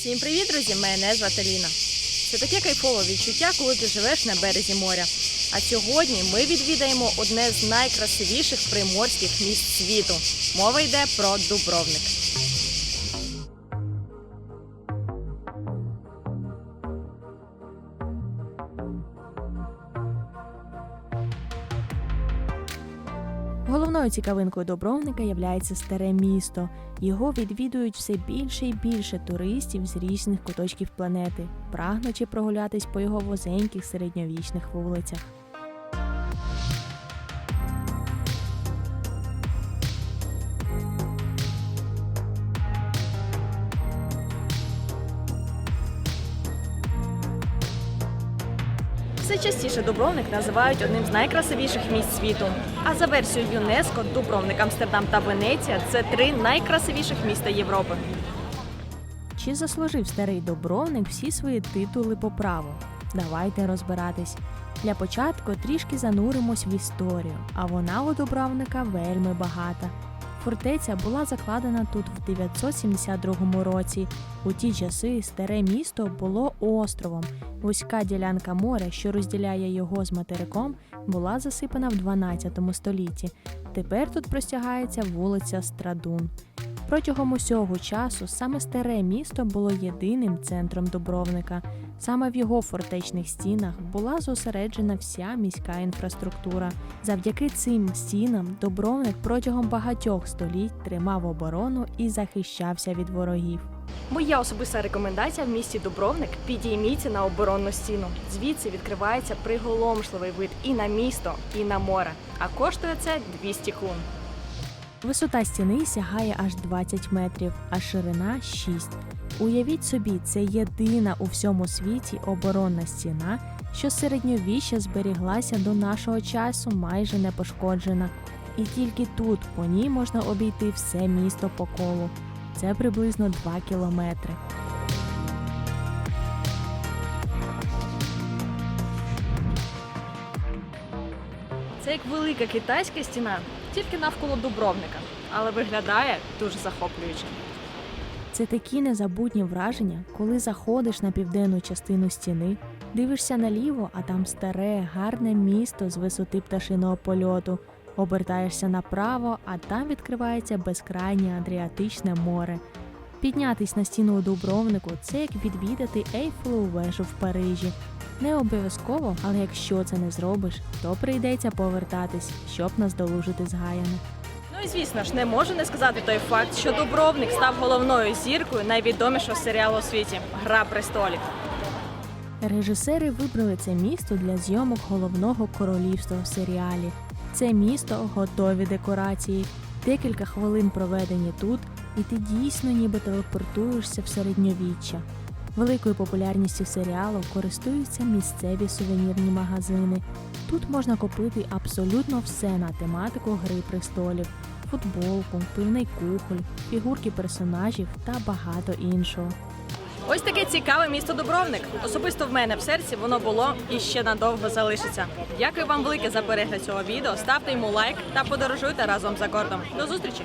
Всім привіт, друзі! Мене звати Ліна. Це таке кайфове відчуття, коли ти живеш на березі моря. А сьогодні ми відвідаємо одне з найкрасивіших приморських міст світу. Мова йде про Дубровник. Головною цікавинкою Добровника являється старе місто. Його відвідують все більше і більше туристів з різних куточків планети, прагнучи прогулятись по його возеньких середньовічних вулицях. Все частіше Дубровник називають одним з найкрасивіших місць світу. А за версією ЮНЕСКО, Дубровник, Амстердам та Венеція це три найкрасивіших міста Європи. Чи заслужив старий Добровник всі свої титули по праву? Давайте розбиратись. Для початку трішки зануримось в історію, а вона у Дубровника вельми багата. Фортеця була закладена тут в 972 році. У ті часи старе місто було островом. Вузька ділянка моря, що розділяє його з материком, була засипана в 12 столітті. Тепер тут простягається вулиця Страдун. Протягом усього часу саме старе місто було єдиним центром Дубровника. Саме в його фортечних стінах була зосереджена вся міська інфраструктура. Завдяки цим стінам Дубровник протягом багатьох століть тримав оборону і захищався від ворогів. Моя особиста рекомендація в місті Дубровник підійміться на оборонну стіну. Звідси відкривається приголомшливий вид і на місто, і на море. А коштує це 200 кун. Висота стіни сягає аж 20 метрів, а ширина 6. Уявіть собі, це єдина у всьому світі оборонна стіна, що з середньовіччя зберіглася до нашого часу майже непошкоджена. І тільки тут по ній можна обійти все місто по колу. Це приблизно 2 кілометри. Це як велика китайська стіна, тільки навколо Дубровника, але виглядає дуже захоплююче. Це такі незабутні враження, коли заходиш на південну частину стіни, дивишся наліво, а там старе, гарне місто з висоти пташиного польоту. Обертаєшся направо, а там відкривається безкрайнє Адріатичне море. Піднятись на стіну у Дубровнику це як відвідати Ейфелеву вежу в Парижі. Не обов'язково, але якщо це не зробиш, то прийдеться повертатись, щоб наздолужити згаяне. Ну і звісно ж, не можу не сказати той факт, що Дубровник став головною зіркою найвідомішого серіалу у світі Гра престолів. Режисери вибрали це місто для зйомок головного королівства в серіалі. Це місто готові декорації. Декілька хвилин проведені тут, і ти дійсно ніби телепортуєшся в середньовіччя. Великою популярністю серіалу користуються місцеві сувенірні магазини. Тут можна купити абсолютно все на тематику Гри престолів: футболку, пивний кухоль, фігурки персонажів та багато іншого. Ось таке цікаве місто Дубровник. Особисто в мене в серці воно було і ще надовго залишиться. Дякую вам велике за перегляд цього відео. Ставте йому лайк та подорожуйте разом за кордом. До зустрічі!